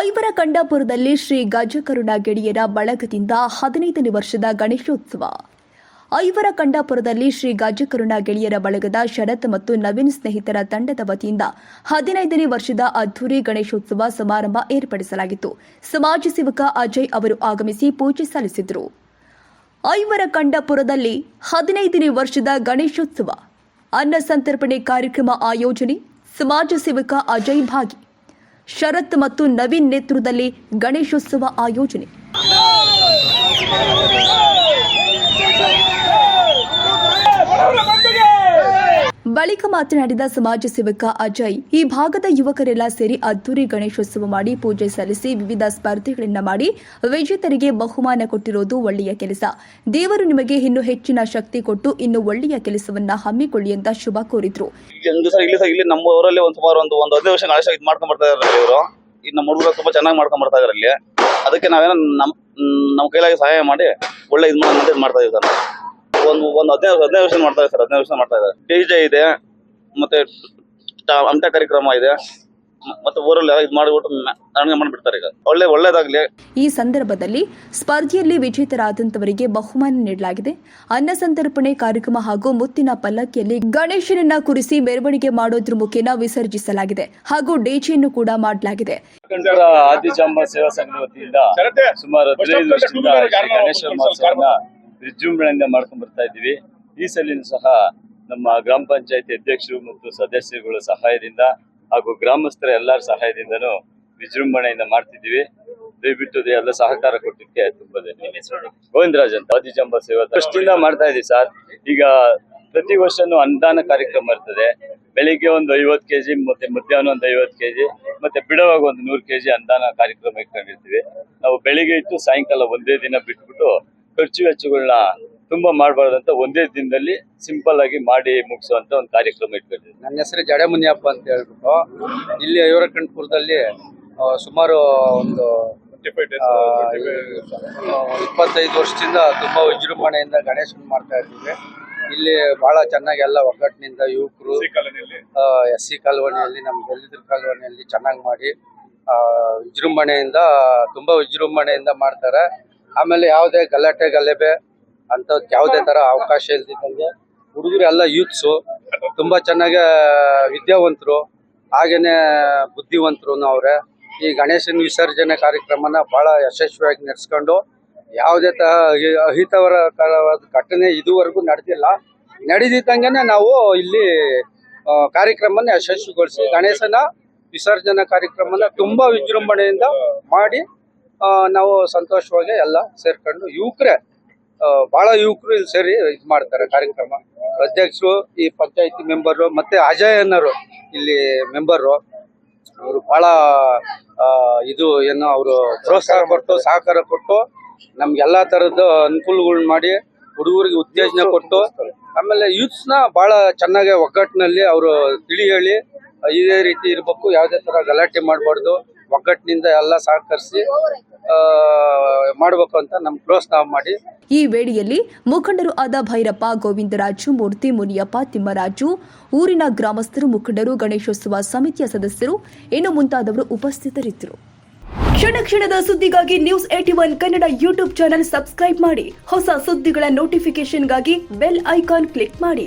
ಐವರ ಕಂಡಾಪುರದಲ್ಲಿ ಶ್ರೀ ಗಜಕರುಣ ಗೆಳೆಯರ ಬಳಗದಿಂದ ಹದಿನೈದನೇ ವರ್ಷದ ಗಣೇಶೋತ್ಸವ. ಐವರ ಕಂಡಾಪುರದಲ್ಲಿ ಶ್ರೀ ಗಜಕರುಣ ಗೆಳೆಯರ ಬಳಗದ ಶರತ್ ಮತ್ತು ನವೀನ್ ಸ್ನೇಹಿತರ ತಂಡದ ವತಿಯಿಂದ ಹದಿನೈದನೇ ವರ್ಷದ ಅದ್ದೂರಿ ಗಣೇಶೋತ್ಸವ ಸಮಾರಂಭ ಏರ್ಪಡಿಸಲಾಗಿತ್ತು. ಸಮಾಜ ಸೇವಕ ಅಜಯ್ ಅವರು ಆಗಮಿಸಿ ಪೂಜೆ ಸಲ್ಲಿಸಿದರು. ಐವರ ಕಂಡಾಪುರದಲ್ಲಿ ಹದಿನೈದನೇ ವರ್ಷದ ಗಣೇಶೋತ್ಸವ. ಅನ್ನ ಸಂತರ್ಪಣೆ ಕಾರ್ಯಕ್ರಮ ಆಯೋಜನೆ, ಸಮಾಜ ಸೇವಕ ಅಜಯ್ ಭಾಗಿ. ಶರತ್ ಮತ್ತು ನವೀನ್ ನೇತೃತ್ವದಲ್ಲಿ ಗಣೇಶೋತ್ಸವ ಆಯೋಜನೆ. ಬಳಿಕ ಮಾತನಾಡಿದ ಸಮಾಜ ಸೇವಕ ಅಜಯ್, ಈ ಭಾಗದ ಯುವಕರೆಲ್ಲ ಸೇರಿ ಅದ್ದೂರಿ ಗಣೇಶೋತ್ಸವ ಮಾಡಿ ಪೂಜೆ ಸಲ್ಲಿಸಿ ವಿವಿಧ ಸ್ಪರ್ಧೆಗಳನ್ನ ಮಾಡಿ ವಿಜೇತರಿಗೆ ಬಹುಮಾನ ಕೊಟ್ಟಿರೋದು ಒಳ್ಳೆಯ ಕೆಲಸ. ದೇವರು ನಿಮಗೆ ಇನ್ನು ಹೆಚ್ಚಿನ ಶಕ್ತಿ ಕೊಟ್ಟು ಇನ್ನು ಒಳ್ಳೆಯ ಕೆಲಸವನ್ನ ಹಮ್ಮಿಕೊಳ್ಳಿ ಅಂತ ಶುಭ ಕೋರಿದ್ರು. ಇಲ್ಲಿ ನಮ್ಮ ಊರಲ್ಲಿ ಒಂದು ಒಂದು ವರ್ಷ ನಮ್ಮ ತುಂಬಾ ಚೆನ್ನಾಗಿ ಮಾಡ್ಕೊಂಡ್ ಬರ್ತಾ ಅದಕ್ಕೆ ನಾವೇನೋ ನಮ್ ನಮ್ಮ ಕೈಲಾಗಿ ಸಹಾಯ ಮಾಡಿ ಒಳ್ಳೆ ಇದು ಮಾಡ್ತಾ ಇದ್ದಾರೆ ಒಂದು ಒಂದು ಹದಿನೈದು ಹದಿನೈದು ವರ್ಷ ಮಾಡ್ತಾ ಇದ್ದಾರೆ ಸರ್ ಹದಿನೈದು ವರ್ಷ ಮಾಡ್ತಾ ಇದ್ದಾರೆ. ಡಿಜೆ ಇದೆ ಮತ್ತೆ ಅಂತ ಕಾರ್ಯಕ್ರಮ ಇದೆ. ಮತ್ತೆ ಊರಲ್ಲಿ ಇದು ಮಾಡಿಬಿಟ್ಟು ನನಗೆ ಮಾಡಿಬಿಡ್ತಾರೆ ಈಗ. ಒಳ್ಳೆ ಒಳ್ಳೇದಾಗ್ಲಿ. ಈ ಸಂದರ್ಭದಲ್ಲಿ ಸ್ಪರ್ಧೆಯಲ್ಲಿ ವಿಜೇತರಾದಂತವರಿಗೆ ಬಹುಮಾನ ನೀಡಲಾಗಿದೆ. ಅನ್ನ ಸಂತರ್ಪಣೆ ಕಾರ್ಯಕ್ರಮ ಹಾಗೂ ಮುತ್ತಿನ ಪಲ್ಲಕ್ಕಿಯಲ್ಲಿ ಗಣೇಶನನ್ನ ಕುರಿಸಿ ಮೆರವಣಿಗೆ ಮಾಡೋದ್ರ ಮುಖೇನ ವಿಸರ್ಜಿಸಲಾಗಿದೆ ಹಾಗೂ ಡಿಜೆಯನ್ನು ಕೂಡ ಮಾಡಲಾಗಿದೆ. ಆದಿಜಾಂಬ ಸೇವಾ ಸಂಘದ ವತಿಯಿಂದ ಸುಮಾರು ಹದಿನೈದು ವರ್ಷದಿಂದ ಗಣೇಶ ವಿಜೃಂಭಣೆಯಿಂದ ಮಾಡ್ಕೊಂಡು ಬರ್ತಾ ಇದ್ದೀವಿ. ಈ ಸಲಿನೂ ಸಹ ನಮ್ಮ ಗ್ರಾಮ ಪಂಚಾಯತಿ ಅಧ್ಯಕ್ಷರು ಮತ್ತು ಸದಸ್ಯರುಗಳ ಸಹಾಯದಿಂದ ಹಾಗೂ ಗ್ರಾಮಸ್ಥರ ಎಲ್ಲರ ಸಹಾಯದಿಂದನೂ ವಿಜೃಂಭಣೆಯಿಂದ ಮಾಡ್ತಿದ್ದೀವಿ. ದಯವಿಟ್ಟು ಎಲ್ಲ ಸಹಕಾರ ಕೊಟ್ಟಿದ್ದಕ್ಕೆ ತುಂಬಾ. ಗೋವಿಂದರಾಜ್ ಅಂತ ಆದಿಜಾಂಬ ಸೇವಾ ಟ್ರಸ್ಟಿಂದ ಮಾಡ್ತಾ ಇದೀವಿ ಸರ್. ಈಗ ಪ್ರತಿ ವರ್ಷನೂ ಅನುದಾನ ಕಾರ್ಯಕ್ರಮ ಇರ್ತದೆ. ಬೆಳಿಗ್ಗೆ ಒಂದು ಐವತ್ತು ಕೆಜಿ ಮತ್ತೆ ಮಧ್ಯಾಹ್ನ ಒಂದು ಐವತ್ತು ಕೆಜಿ ಮತ್ತೆ ಬಿಡುವಾಗ ಒಂದು ನೂರು ಕೆಜಿ ಅನುದಾನ ಕಾರ್ಯಕ್ರಮ ಇಟ್ಕೊಂಡಿರ್ತೀವಿ. ನಾವು ಬೆಳಿಗ್ಗೆ ಇಟ್ಟು ಸಾಯಂಕಾಲ ಒಂದೇ ದಿನ ಬಿಟ್ಬಿಟ್ಟು ಖರ್ಚು ವೆಚ್ಚಗಳನ್ನ ತುಂಬಾ ಅಂತ ಒಂದೇ ದಿನದಲ್ಲಿ ಸಿಂಪಲ್ ಆಗಿ ಮಾಡಿ ಮುಗಿಸುವಂತ ಒಂದು ಕಾರ್ಯಕ್ರಮ ಇಟ್ಕೊಂಡಿದ್ವಿ ನನ್ನ ಹೆಸರು ಜಡೆ ಮುನಿಯಪ್ಪ ಅಂತ ಹೇಳ್ಬಿಟ್ಟು ಇಲ್ಲಿ ಐವರಕಂಠಪುರದಲ್ಲಿ ಸುಮಾರು ಒಂದು ಇಪ್ಪತ್ತೈದು ವರ್ಷದಿಂದ ತುಂಬಾ ವಿಜೃಂಭಣೆಯಿಂದ ಗಣೇಶನ್ ಮಾಡ್ತಾ ಇದ್ದೀವಿ. ಇಲ್ಲಿ ಬಹಳ ಚೆನ್ನಾಗಿ ಎಲ್ಲ ಒಗ್ಗಟ್ಟಿನಿಂದ ಯುವಕರು ಎಸ್ ಸಿ ಕಾಲೋನಿಯಲ್ಲಿ ನಮ್ಮ ದಲಿತರ ಕಾಲೋನಿಯಲ್ಲಿ ಚೆನ್ನಾಗಿ ಮಾಡಿ ಆ, ವಿಜೃಂಭಣೆಯಿಂದ ತುಂಬಾ ವಿಜೃಂಭಣೆಯಿಂದ ಮಾಡ್ತಾರೆ. ಆಮೇಲೆ ಯಾವುದೇ ಗಲಾಟೆ, ಗಲಭೆ ಅಂಥದ್ದು ಯಾವುದೇ ತರ ಅವಕಾಶ ಇಲ್ದಿದ್ದಂಗೆ ಹುಡುಗರು ಎಲ್ಲ ಯೂತ್ಸು, ತುಂಬಾ ಚೆನ್ನಾಗಿ ವಿದ್ಯಾವಂತರು, ಹಾಗೇನೆ ಬುದ್ಧಿವಂತರು ಅವ್ರೆ. ಈ ಗಣೇಶನ ವಿಸರ್ಜನೆ ಕಾರ್ಯಕ್ರಮನ ಬಹಳ ಯಶಸ್ವಿಯಾಗಿ ನಡೆಸ್ಕೊಂಡು ಯಾವುದೇ ತ ಅಹಿತವರ ಘಟನೆ ಇದುವರೆಗೂ ನಡೆದಿಲ್ಲ. ನಡೆದಿದ್ದಂಗೆನೆ ನಾವು ಇಲ್ಲಿ ಕಾರ್ಯಕ್ರಮನ ಯಶಸ್ವಿಗೊಳಿಸಿ ಗಣೇಶನ ವಿಸರ್ಜನಾ ಕಾರ್ಯಕ್ರಮನ ತುಂಬಾ ವಿಜೃಂಭಣೆಯಿಂದ ಮಾಡಿ ನಾವು ಸಂತೋಷವಾಗಿ ಎಲ್ಲ ಸೇರ್ಕೊಂಡು ಯುವಕರೇ ಬಹಳ ಯುವಕರು ಇಲ್ಲಿ ಸೇರಿ ಇದು ಮಾಡ್ತಾರೆ ಕಾರ್ಯಕ್ರಮ. ಅಧ್ಯಕ್ಷರು, ಈ ಪಂಚಾಯತಿ ಮೆಂಬರು ಮತ್ತೆ ಅಜಯ್ ಅನ್ನೋರು ಇಲ್ಲಿ ಮೆಂಬರು. ಅವರು ಬಹಳ ಇದು ಏನು ಅವರು ಪ್ರೋತ್ಸಾಹ ಕೊಟ್ಟು, ಸಹಕಾರ ಕೊಟ್ಟು ನಮ್ಗೆಲ್ಲಾ ತರದ ಅನುಕೂಲಗಳನ್ನ ಮಾಡಿ ಹುಡುಗರಿಗೆ ಉತ್ತೇಜನ ಕೊಟ್ಟು ಆಮೇಲೆ ಯೂತ್ಸ್ನ ಬಹಳ ಚೆನ್ನಾಗಿ ಒಗ್ಗಟ್ಟಿನಲ್ಲಿ ಅವರು ತಿಳಿ ಹೇಳಿ, ಇದೇ ರೀತಿ ಇರ್ಬೇಕು, ಯಾವುದೇ ತರ ಗಲಾಟೆ ಮಾಡಬಾರ್ದು, ಒಗ್ಗಟ್ಟಿನಿಂದ ಎಲ್ಲ ಸಹಕರಿಸಿ ಮಾಡ್ಬೇಕು ಅಂತ ನಮ್ ಪ್ರೋತ್ಸಾಹ ಮಾಡಿ. ಈ ವೇಳೆಯಲ್ಲಿ ಮುಖಂಡರು ಆದ ಭೈರಪ್ಪ, ಗೋವಿಂದರಾಜು, ಮೂರ್ತಿ ಮುನಿಯಪ್ಪ, ತಿಮ್ಮರಾಜು, ಊರಿನ ಗ್ರಾಮಸ್ಥರು, ಮುಖಂಡರು, ಗಣೇಶೋತ್ಸವ ಸಮಿತಿಯ ಸದಸ್ಯರು, ಇನ್ನು ಮುಂತಾದವರು ಉಪಸ್ಥಿತರಿದ್ದರು. ಕ್ಷಣ ಕ್ಷಣದ ಸುದ್ದಿಗಾಗಿ news at one Kannada YouTube channel subscribe ಮಾಡಿ. ಹೊಸ ಸುದ್ದಿಗಳ ನೋಟಿಫಿಕೇಶನ್ಗಾಗಿ ಬೆಲ್ ಐಕಾನ್ ಕ್ಲಿಕ್ ಮಾಡಿ.